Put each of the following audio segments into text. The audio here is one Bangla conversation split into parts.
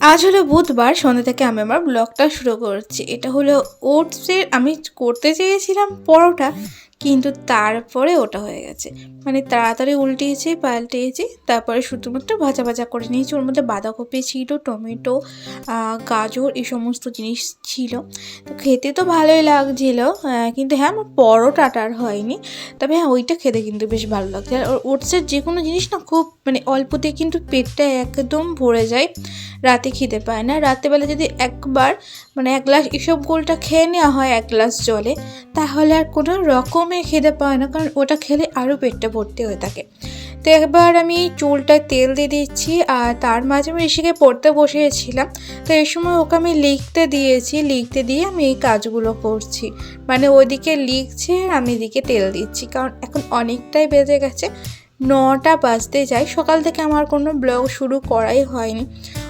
আজ হলো বুধবার, সন্ধ্যা থেকে আমি আমার ব্লগটা শুরু করছি। এটা হলো ওটসের, আমি করতে চেয়েছিলাম পরোটা, কিন্তু তারপরে ওটা হয়ে গেছে। মানে তাড়াতাড়ি উল্টিয়েছি, পাল্টিয়েছি, তারপরে শুধুমাত্র ভাজা ভাজা করে নিয়েছি। ওর মধ্যে বাঁধাকপি ছিল, টমেটো গাজর, এই সমস্ত জিনিস ছিল। তো খেতে তো ভালোই লাগছিল কিন্তু হ্যাঁ আমার পরোটাটা আর হয়নি। তবে হ্যাঁ ওইটা খেতে কিন্তু বেশ ভালো লাগছে। আর ওটসের যে কোনো জিনিস না, খুব মানে অল্পতে কিন্তু পেটটা একদম ভরে যায়। রাতে খিদে পায় না। রাত্রেবেলা যদি একবার মানে এক গ্লাস এসব গোলটা খেয়ে নেওয়া হয়, এক গ্লাস জলে, তাহলে আর কোনো রকমে খেতে পায় না, কারণ ওটা খেলে আরও পেটটা ভর্তি হয়ে থাকে। তো একবার আমি চুলটায় তেল দিয়ে দিচ্ছি আর তার মাঝে আমি ঋষিকে পড়তে বসিয়েছিলাম। তো এই সময় ওকে আমি লিখতে দিয়েছি, লিখতে দিয়ে আমি এই কাজগুলো করছি। মানে ওদিকে লিখছে আর আমি এদিকে তেল দিচ্ছি, কারণ এখন অনেকটাই বেজে গেছে, নটা বাজতে যায়। সকাল থেকে আমার কোনো ব্লগ শুরু করাই হয়নি।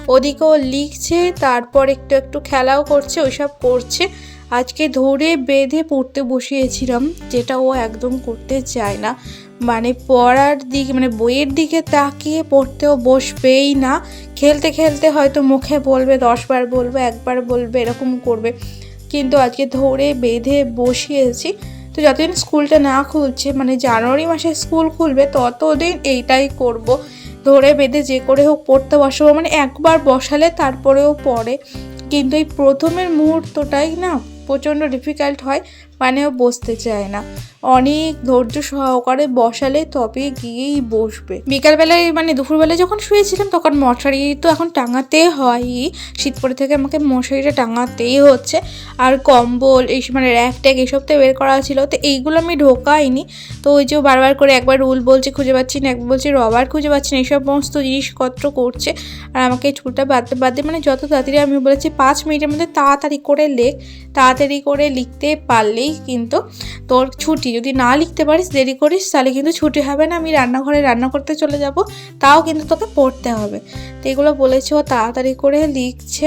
ওদিকে ও লিখছে, তারপর একটু একটু খেলাও করছে, ওইসব করছে। আজকে ধরে বেঁধে পড়তে বসিয়েছিলাম, যেটা ও একদম করতে চায় না। মানে পড়ার দিকে মানে বইয়ের দিকে তাকিয়ে পড়তেও বসবেই না। খেলতে খেলতে হয়তো মুখে বলবে, দশবার বলবে, একবার বলবে, এরকম করবে। কিন্তু আজকে ধরে বেঁধে বসিয়েছি। তো যতদিন স্কুলটা না খুলছে মানে জানুয়ারি মাসে স্কুল খুলবে, ততদিন এইটাই করব। ধরে বেঁধে যে করে হোক পড়তে বসাবো। মানে একবার বসালে তারপরেও পড়ে। কিন্তু এই প্রথমের মুহূর্তটাই না প্রচণ্ড ডিফিকাল্ট হয়। মানে ও বসতে চায় না। অনেক ধৈর্য সহকারে বসালে তবে গিয়েই বসবে। বিকালবেলায় মানে দুপুরবেলায় যখন শুয়েছিলাম, তখন মশারি তো এখন টাঙাতে হয়ই শীত পরে থেকে আমাকে মশারিটা টাঙাতেই হচ্ছে। আর কম্বল, এই মানে র্যাক ট্যাগ এসব তো বের করা ছিল, তো এইগুলো আমি ঢোকাইনি। তো ওই যে বারবার করে একবার রুল বলছে, খুঁজে পাচ্ছি না, একবার বলছে রবার খুঁজে পাচ্ছি না এইসব সমস্ত জিনিসপত্র করছে। আর আমাকে এই চুলটা বাদতে বাদতে মানে যত তাড়াতাড়ি আমি বলেছি, পাঁচ মিনিটের মধ্যে তাড়াতাড়ি করে লেখ, তাড়াতাড়ি করে লিখতে পারলেই কিন্তু তোর ছুটি। যদি না লিখতে পারিস, দেরি করিস, তাহলে কিন্তু ছুটি হবে না। আমি রান্নাঘরে রান্না করতে চলে যাব, তাও কিন্তু তোকে পড়তে হবে। তো এগুলো বলেছে ও তাড়াতাড়ি করে লিখছে।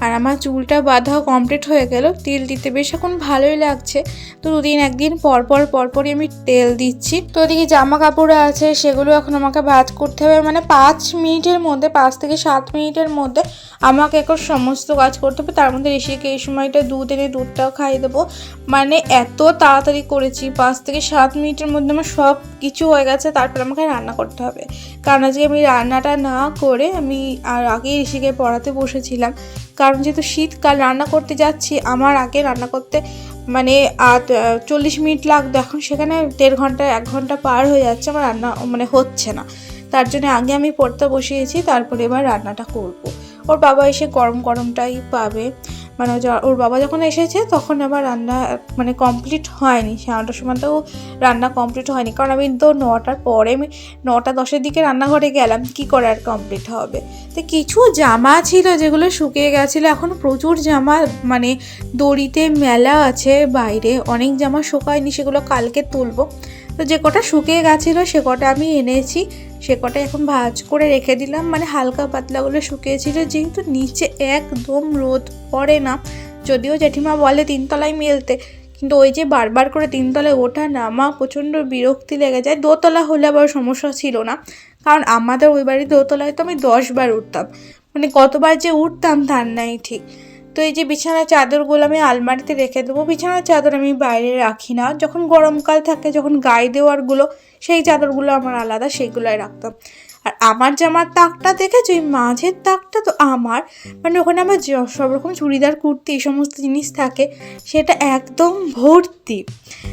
আর আমার চুলটা বাঁধাও কমপ্লিট হয়ে গেল। তেল দিতে বেশ এখন ভালোই লাগছে। তো দুদিন একদিন পর পর পর আমি তেল দিচ্ছি। তো ওদিকে জামা কাপড় আছে, সেগুলো এখন আমাকে ভাজ করতে হবে। মানে পাঁচ মিনিটের মধ্যে, পাঁচ থেকে সাত মিনিটের মধ্যে আমাকে এখন সমস্ত কাজ করতে হবে। তার মধ্যে ঋষিকে এই সময়টা দুধ এনে দুধটাও খাইয়ে দেবো। মানে এত তাড়াতাড়ি করেছি, পাঁচ থেকে সাত মিনিটের মধ্যে আমার সব কিছু হয়ে গেছে। তারপর আমাকে রান্না করতে হবে। কারণ আজকে আমি রান্নাটা না করে আমি আর আগেই ঋষিকে পড়াতে বসেছিলাম। কারণ যেহেতু শীতকাল, রান্না করতে যাচ্ছি, আমার আগে রান্না করতে মানে চল্লিশ মিনিট লাগতো। এখন সেখানে দেড় ঘণ্টা, এক ঘণ্টা পার হয়ে যাচ্ছে, আমার রান্না মানে হচ্ছে না। তার জন্য আগে আমি পড়তে বসিয়েছি, তারপরে এবার রান্নাটা করব। ওর বাবা এসে গরম গরমটাই পাবে। মানে ওর বাবা যখন এসেছে, তখন আবার রান্না মানে কমপ্লিট হয়নি। সাড়ে নটার সময়তেও রান্না কমপ্লিট হয়নি। কারণ আমি তো নটার পরে আমি নটা দশের দিকে রান্নাঘরে গেলাম, কি করে আর কমপ্লিট হবে? তো কিছু জামা ছিল যেগুলো শুকিয়ে গেছিল। এখন প্রচুর জামা মানে দড়িতে মেলা আছে, বাইরে অনেক জামা শুকায়নি, সেগুলো কালকে তুলবো। তো যে কটা শুকিয়ে গেছিল, সে কটা আমি এনেছি। সে কটা এখন ভাজ করে রেখে দিলাম। মানে হালকা পাতলাগুলো শুকিয়েছিল। যেহেতু নিচে একদম রোদ পড়ে না, যদিও জেঠিমা বলে তিনতলায় মেলতে। কিন্তু ওই যে বারবার করে তিনতলায় ওঠা নামা প্রচণ্ড বিরক্তি লেগে যায়। দোতলা হলে আবার সমস্যা ছিল না। কারণ আমাদের ওই বাড়ির দোতলায় তো আমি দশবার উঠতাম। মানে কতবার যে উঠতাম তার নাই ঠিক। এই যে বিছানার চাদরগুলো আমি আলমারিতে রেখে দেবো। বিছানার চাদর আমি বাইরে রাখি না। যখন গরমকাল থাকে, যখন গায়ে দেওয়ারগুলো, সেই চাদরগুলো আমার আলাদা, সেইগুলোই রাখতাম। আর আমার জামার তাকটা দেখেছ? ওই মাঝের তাকটা তো আমার। মানে ওখানে আমার সব রকম চুড়িদার, কুর্তি, এই সমস্ত জিনিস থাকে, সেটা একদম ভর্তি।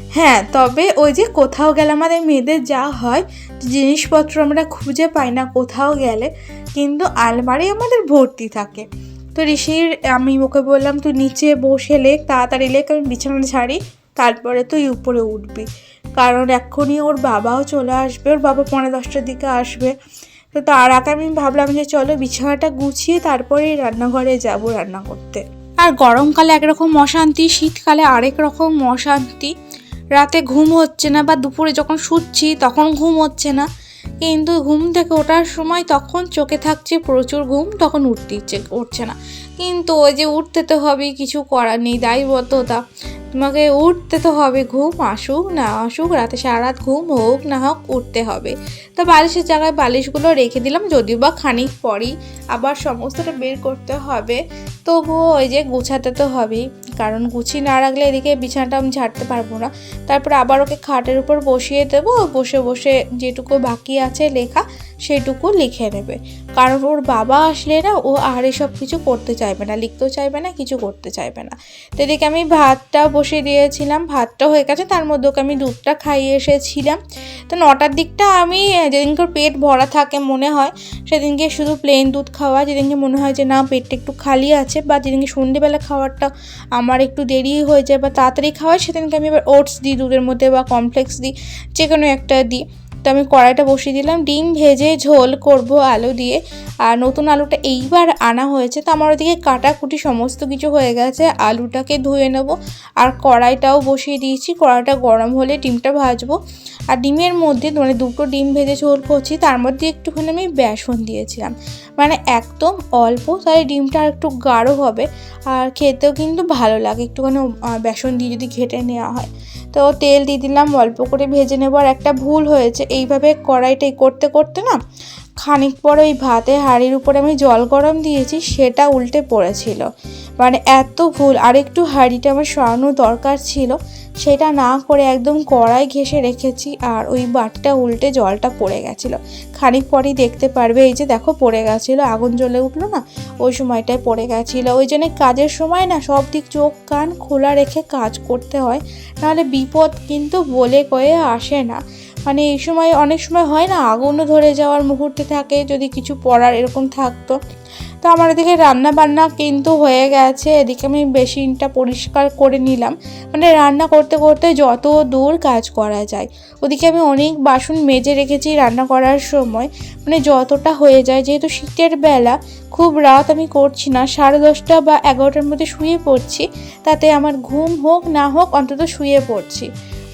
হ্যাঁ তবে ওই যে কোথাও গেলে আমাদের মেয়েদের যা হয়, জিনিসপত্র আমরা খুঁজে পাই না কোথাও গেলে, কিন্তু আলমারি আমাদের ভর্তি থাকে। তো ঋষির, আমি ওকে বললাম, তুই নিচে বসে লেখ, তাড়াতাড়ি লেখ, আমি বিছানা ছাড়ি, তারপরে তুই উপরে উঠবি। কারণ এক্ষুনি ওর বাবাও চলে আসবে, ওর বাবা পনেরো দশটার দিকে আসবে। তো তার আগে আমি ভাবলাম যে চলো বিছানাটা গুছিয়ে তারপরেই রান্নাঘরে যাব রান্না করতে। আর গরমকালে একরকম অশান্তি, শীতকালে আরেক রকম অশান্তি। রাতে ঘুম হচ্ছে না বা দুপুরে যখন শুচ্ছি তখন ঘুম হচ্ছে না। কিন্তু ঘুম থেকে ওঠার সময় তখন চোখে থাকছে প্রচুর ঘুম, তখন উঠতে ইচ্ছে উঠছে না। কিন্তু ওই যে উঠতে তো হবেই, কিছু করার নেই, দায়বদ্ধতা। তোমাকে উঠতে তো হবে, ঘুম আসুক না আসুক, রাতে সারা রাত ঘুম হোক না হোক উঠতে হবে। তো বালিশের জায়গায় বালিশগুলো রেখে দিলাম, যদিও বা খানিক পরই আবার সমস্তটা বের করতে হবে। তবুও ওই যে গুছাতে তো হবেই, কারণ গুছিয়ে না রাখলে এদিকে বিছানাটা আমি ঝাড়তে পারব না। তারপর আবার ওকে খাটের উপর বসিয়ে দেবো, বসে বসে যেটুকু বাকি আছে লেখা সেটুকু লিখে নেবে। কারণ ওর বাবা আসলে না, ও আর এসব কিছু করতে চাইবে না, লিখতেও চাইবে না, কিছু করতে চাইবে না। তো এদিকে আমি ভাতটা বসিয়ে দিয়েছিলাম, ভাতটা হয়ে গেছে, তার মধ্যে ওকে আমি দুধটা খাইয়ে এসেছিলাম। তো নটার দিকটা আমি, যেদিনকে পেট ভরা থাকে মনে হয়, সেদিনকে শুধু প্লেন দুধ খাওয়া, যেদিনকে মনে হয় যে না, পেটটা একটু খালি আছে, বা যেদিনকে সন্ধেবেলা খাওয়ারটা আমার একটু দেরি হয়ে যায় বা তাড়াতাড়ি খাওয়াই সেদিনকে আমি এবার ওটস দিই দুধের মধ্যে বা কমপ্লেক্স দিই যে কোনো একটা দিই। তো আমি কড়াইটা বসিয়ে দিলাম। ডিম ভেজে ঝোল করব আলু দিয়ে। আর নতুন আলুটা এইবার আনা হয়েছে। তো আমার ওদিকে কাটাকুটি সমস্ত কিছু হয়ে গেছে। আলুটাকে ধুয়ে নেব। আর কড়াইটাও বসিয়ে দিয়েছি। কড়াইটা গরম হলে ডিমটা ভাজবো। আর ডিমের মধ্যে মানে দুটো ডিম ভেজে ঝোল করছি। তার মধ্যে একটুখানি আমি বেসন দিয়েছিলাম। মানে একদম অল্প, তাহলে ডিমটা আর একটু গাঢ় হবে। আর খেতেও কিন্তু ভালো লাগে। একটুখানি বেসন দিয়ে যদি ঘেটে নেওয়া হয়। তো তেল দিয়ে দিলাম, অল্প করে ভেজে নেবার একটা ভুল হয়েছে, এইভাবে কড়াইটাই করতে করতে না খানিক পরে ওই ভাতে হাঁড়ির উপরে আমি জল গরম দিয়েছি, সেটা উল্টে পড়েছিল। মানে এত ভুল, আর একটু হাঁড়িটা আমার সরানোর দরকার ছিল। সেটা না করে একদম কড়াই ঘেসে রেখেছি আর ওই বাটটা উল্টে জলটা পড়ে গেছিল। খানিক পরই দেখতে পারবে, এই যে দেখো পড়ে গেছিল, আগুন জ্বলে উঠল না? ওই সময়টায় পড়ে গেছিল। ওই জন্য কাজের সময় না, সব দিক চোখ কান খোলা রেখে কাজ করতে হয়, নাহলে বিপদ কিন্তু বলে কয়ে আসে না। মানে এই সময় অনেক সময় হয় না, আগুনও ধরে যাওয়ার মুহূর্তে থাকে, যদি কিছু পড়ার এরকম থাকতো। তো আমার এদিকে রান্না বান্না কিন্তু হয়ে গেছে, এদিকে আমি বেসিনটা পরিষ্কার করে নিলাম। মানে রান্না করতে করতে যত দূর কাজ করা যায়। ওদিকে আমি অনেক বাসন মেজে রেখেছি রান্না করার সময়। মানে যতটা হয়ে যায়, যেহেতু শীতের বেলা, খুব রাত আমি করছি না, সাড়ে দশটা বা এগারোটার মধ্যে শুয়ে পড়ছি। তাতে আমার ঘুম হোক না হোক, অন্তত শুয়ে পড়ছি।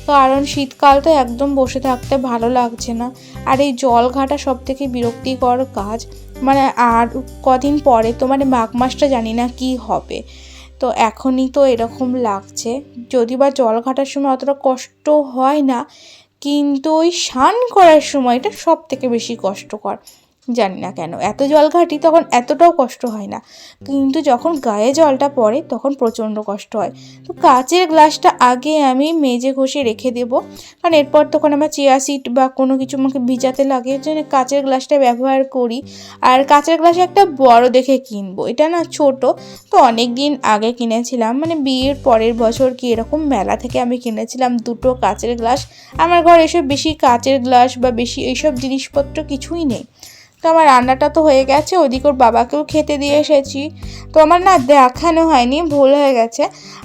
কারণ শীতকাল তো একদম বসে থাকতে ভালো লাগছে না। আর এই জল ঘাটা সব থেকে বিরক্তিকর কাজ। মানে আর কদিন পরে তো মানে মাঘ মাসটা জানি না কি হবে। তো এখনই তো এরকম লাগছে। যদি বা জল ঘাটার সময় অতটা কষ্ট হয় না, কিন্তু ওই স্নান করার সময়টা সব থেকে বেশি কষ্টকর। জানি না কেন। এত জল ঘাটি তখন এতটাও কষ্ট হয় না। কিন্তু যখন গায়ে জলটা পড়ে, তখন প্রচণ্ড কষ্ট হয়। তো কাচের গ্লাসটা আগে আমি মেজে ঘষে রেখে দেবো। কারণ এরপর তখন আমার চেয়ার সিট বা কোনো কিছু আমাকে ভিজাতে লাগে। জন্য কাচের গ্লাসটা ব্যবহার করি। আর কাচের গ্লাসে একটা বড় দেখে কিনবো। এটা না ছোট। তো অনেক দিন আগে কিনেছিলাম। মানে বিয়ের পরের বছর কি এরকম মেলা থেকে আমি কিনেছিলাম দুটো কাচের গ্লাস। আমার ঘরে এসব বেশি কাচের গ্লাস বা বেশি এইসব জিনিসপত্র কিছুই নেই। তো আমার রান্নাটা তো হয়ে গেছে, ওদিকে ওর বাবাকেও খেতে দিয়ে এসেছি। তো আমার না দেখানো হয়নি, ভুল হয়ে গেছে।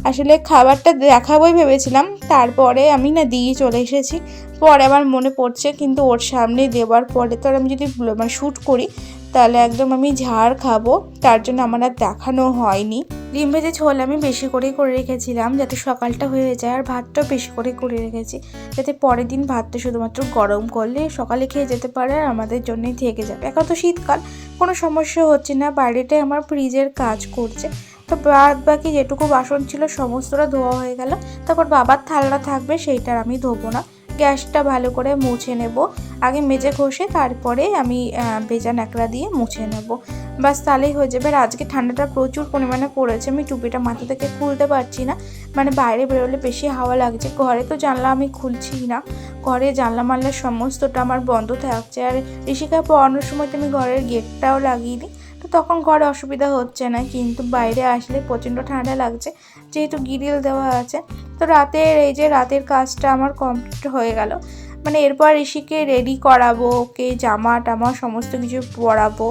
আসলে খাবারটা দেখাবোই ভেবেছিলাম, তারপরে আমি না দিয়ে চলে এসেছি। পরে আমার মনে পড়ছে, কিন্তু ওর সামনে দেওয়ার পরে তো আমি যদি মানে শ্যুট করি তাহলে একদম আমি ঝাড় খাব। তার জন্য আমার আর দেখানো হয়নি। ডিম ভেজে ঝোল আমি বেশি করেই করে রেখেছিলাম, যাতে সকালটা হয়ে যায়, আর ভাতটাও বেশি করে করে রেখেছি। যাতে পরের দিন ভাতটা শুধুমাত্র গরম করলে সকালে খেয়ে যেতে পারে, আর আমাদের জন্যই থেকে যাবে। এখন তো শীতকাল, কোনো সমস্যা হচ্ছে না, বাইরেটাই আমার ফ্রিজের কাজ করছে। তো বাদ বাকি যেটুকু বাসন ছিল, সমস্তটা ধোয়া হয়ে গেল। তারপর বাবার থালটা থাকবে, সেইটার আমি ধোবো না। গ্যাসটা ভালো করে মুছে নেব। আগে মেজে ঘষে তারপরে আমি ভেজা ন্যাকড়া দিয়ে মুছে নেব। বাস তাহলেই হয়ে যাবে। আর আজকে ঠান্ডাটা প্রচুর পরিমাণে পড়েছে। আমি টুপিটা মাথা থেকে খুলতে পারছি না। মানে বাইরে বেরোলে বেশি হাওয়া লাগছে। ঘরে তো জানলা আমি খুলছি না। ঘরে জানলা মানলা সমস্তটা আমার বন্ধ থাকছে। আর ঋষিকা পড়ানোর সময় তো আমি ঘরের গেটটাও লাগিয়ে দিই। তো তখন ঘরে অসুবিধা হচ্ছে না, কিন্তু বাইরে আসলে প্রচণ্ড ঠান্ডা লাগছে, যেহেতু গিরিল দেওয়া আছে। তো রাতের, এই যে রাতের কাজটা আমার কমপ্লিট হয়ে গেল। মানে এরপর ঋষিকে রেডি করাবো, ওকে জামা টামা সমস্ত কিছু পরাবো।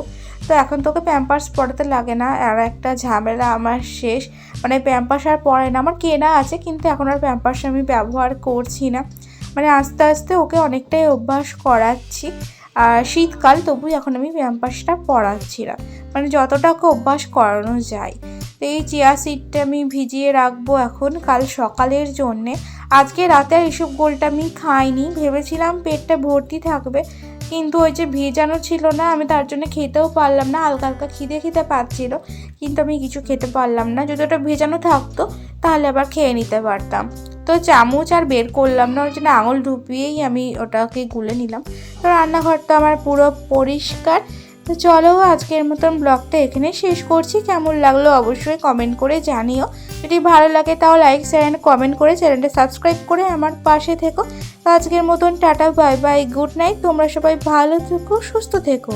তো এখন তোকে প্যাম্পার্স পরাতে লাগে না, আর একটা ঝামেলা আমার শেষ। মানে প্যাম্পার্স আর পরে না, আমার কেনা আছে, কিন্তু এখন আর প্যাম্পার্স আমি ব্যবহার করছি না। মানে আস্তে আস্তে ওকে অনেকটাই অভ্যাস করাচ্ছি। আর শীতকাল তবু এখন আমি প্যাম্পাসটা পরাচ্ছি না। মানে যতটা ওকে অভ্যাস করানো যায়। তো এই চেয়ার সিটটা আমি ভিজিয়ে রাখব এখন কাল সকালের জন্যে। আজকে রাতে এইসব গোলটা আমি খাইনি। ভেবেছিলাম পেটটা ভর্তি থাকবে। কিন্তু ওই যে ভেজানো ছিল না, আমি তার জন্য খেতেও পারলাম না, হালকা হালকা খিদে খিদে পাচ্ছিল, কিন্তু আমি কিছু খেতে পারলাম না। যদি ওটা ভেজানো থাকতো, তাহলে আবার খেয়ে নিতে পারতাম। তো চামচ আর বের করলাম না, ওই জন্য আঙুল ঢুকিয়েই আমি ওটাকে গুলে নিলাম। তো রান্নাঘরটা আমার পুরো পরিষ্কার। তো চলো আজকের মতন ব্লগটা এখানে শেষ করছি। কেমন লাগল অবশ্যই কমেন্ট করে জানিও। যদি ভালো লাগে তাও লাইক শেয়ার অ্যান্ড কমেন্ট করে চ্যানেলটা সাবস্ক্রাইব করে আমার পাশে থেকো। আজকের মতন tata bye bye good night তোমরা সবাই ভালো থেকো, সুস্থ থেকো।